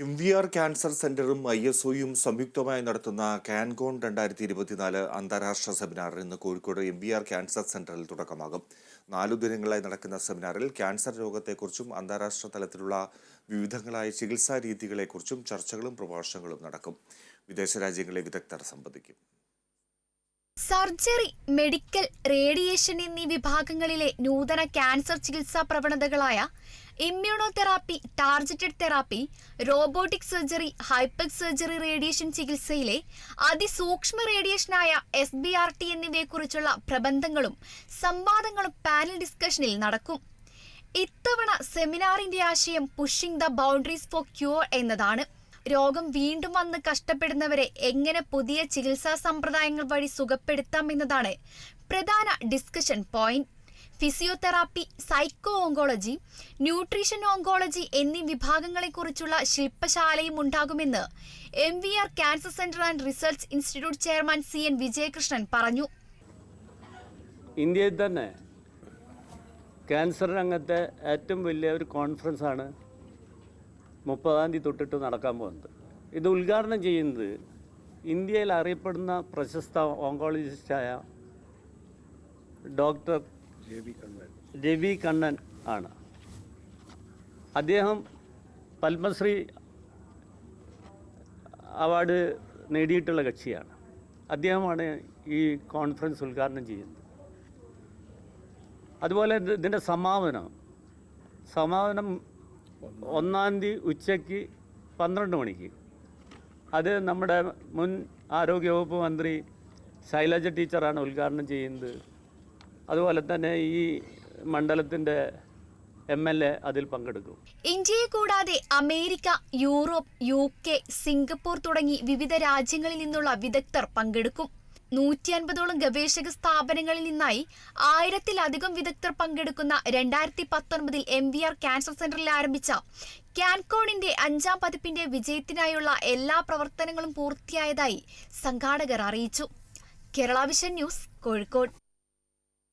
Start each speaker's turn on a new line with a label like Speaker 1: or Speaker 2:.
Speaker 1: M V R cancer സെന്ററും I S ഒയും സംയുക്തമായി നടത്തുന്ന കാൻകോൺ രണ്ടായിരത്തി ഇരുപത്തിനാല് അന്താരാഷ്ട്ര സെമിനാർ ഇന്ന് Kozhikode M V R cancer സെന്ററിൽ തുടക്കമാകും. നാലു ദിനങ്ങളായി നടക്കുന്ന സെമിനാറിൽ ക്യാൻസർ രോഗത്തെക്കുറിച്ചും അന്താരാഷ്ട്ര തലത്തിലുള്ള വിവിധങ്ങളായ ചികിത്സാ രീതികളെക്കുറിച്ചും ചർച്ചകളും പ്രഭാഷണങ്ങളും നടക്കും. വിദേശ രാജ്യങ്ങളിലെ വിദഗ്ധർ സംബന്ധിക്കും
Speaker 2: സർജറി മെഡിക്കൽ റേഡിയേഷൻ എന്നീ വിഭാഗങ്ങളിലെ നൂതന ക്യാൻസർ ചികിത്സാ പ്രവണതകളായ immunotherapy targeted therapy robotic surgery ഹൈപ്പക് surgery radiation ചികിത്സയിലെ അതിസൂക്ഷ്മ റേഡിയേഷനായ എസ് ബി ആർ ടി എന്നിവയെക്കുറിച്ചുള്ള പ്രബന്ധങ്ങളും സംവാദങ്ങളും പാനൽ ഡിസ്കഷനിൽ നടക്കും. ഇത്തവണ സെമിനാറിന്റെ ആശയം pushing the boundaries for cure എന്നതാണ്. രോഗം വീണ്ടും വന്ന് കഷ്ടപ്പെടുന്നവരെ എങ്ങനെ പുതിയ ചികിത്സാ സമ്പ്രദായങ്ങൾ വഴി സുഖപ്പെടുത്താം എന്നതാണ് പ്രധാന discussion point physiotherapy psycho oncology nutrition oncology എന്നീ വിഭാഗങ്ങളെക്കുറിച്ചുള്ള ശില്പശാലയും ഉണ്ടാകുമെന്ന് M V R cancer centre and research institute chairman C N Vijayakrishnan പറഞ്ഞു.
Speaker 3: ഇന്ത്യയിൽ തന്നെ ക്യാൻസർ രംഗത്തെ ഏറ്റവും വലിയ ഒരു കോൺഫറൻസാണ് മുപ്പതാം തീയതി തൊട്ടിട്ട് നടക്കാൻ പോകുന്നത്. ഇത് ഉദ്ഘാടനം ചെയ്യുന്നത് ഇന്ത്യയിൽ അറിയപ്പെടുന്ന പ്രശസ്ത ഓങ്കോളജിസ്റ്റായ ഡോക്ടർ രവി കണ്ണൻ. ആണ്. അദ്ദേഹം പത്മശ്രീ അവാർഡ് നേടിയിട്ടുള്ള കക്ഷിയാണ്. അദ്ദേഹമാണ് ഈ കോൺഫറൻസ് ഉദ്ഘാടനം ചെയ്യുന്നത്. അതുപോലെ ഇത് ഇതിന്റെ സമാപനം സമാപനം ഒന്നാം തീയതി ഉച്ചയ്ക്ക് പന്ത്രണ്ട് മണിക്ക്. അത് നമ്മുടെ മുൻ ആരോഗ്യവകുപ്പ് മന്ത്രി ശൈലജ ടീച്ചറാണ് ഉദ്ഘാടനം ചെയ്യുന്നത്. അതുപോലെ തന്നെ ഈ മണ്ഡലത്തിന്റെ എം എൽ എ അതിൽ പങ്കെടുക്കും.
Speaker 2: ഇന്ത്യയെ കൂടാതെ America Europe U K Singapore തുടങ്ങി വിവിധ രാജ്യങ്ങളിൽ നിന്നുള്ള വിദഗ്ധർ പങ്കെടുക്കും. നൂറ്റി അൻപതോളം ഗവേഷക സ്ഥാപനങ്ങളിൽ നിന്നായി ആയിരത്തിലധികം വിദഗ്ധർ പങ്കെടുക്കുന്ന രണ്ടായിരത്തി പത്തൊൻപതിൽ എം വി ആർ ക്യാൻസർ സെന്ററിൽ ആരംഭിച്ച ക്യാൻകോണിന്റെ അഞ്ചാം പതിപ്പിന്റെ വിജയത്തിനായുള്ള എല്ലാ പ്രവർത്തനങ്ങളും പൂർത്തിയായതായി സംഘാടകർ അറിയിച്ചു. Kerala vision news Kozhikode.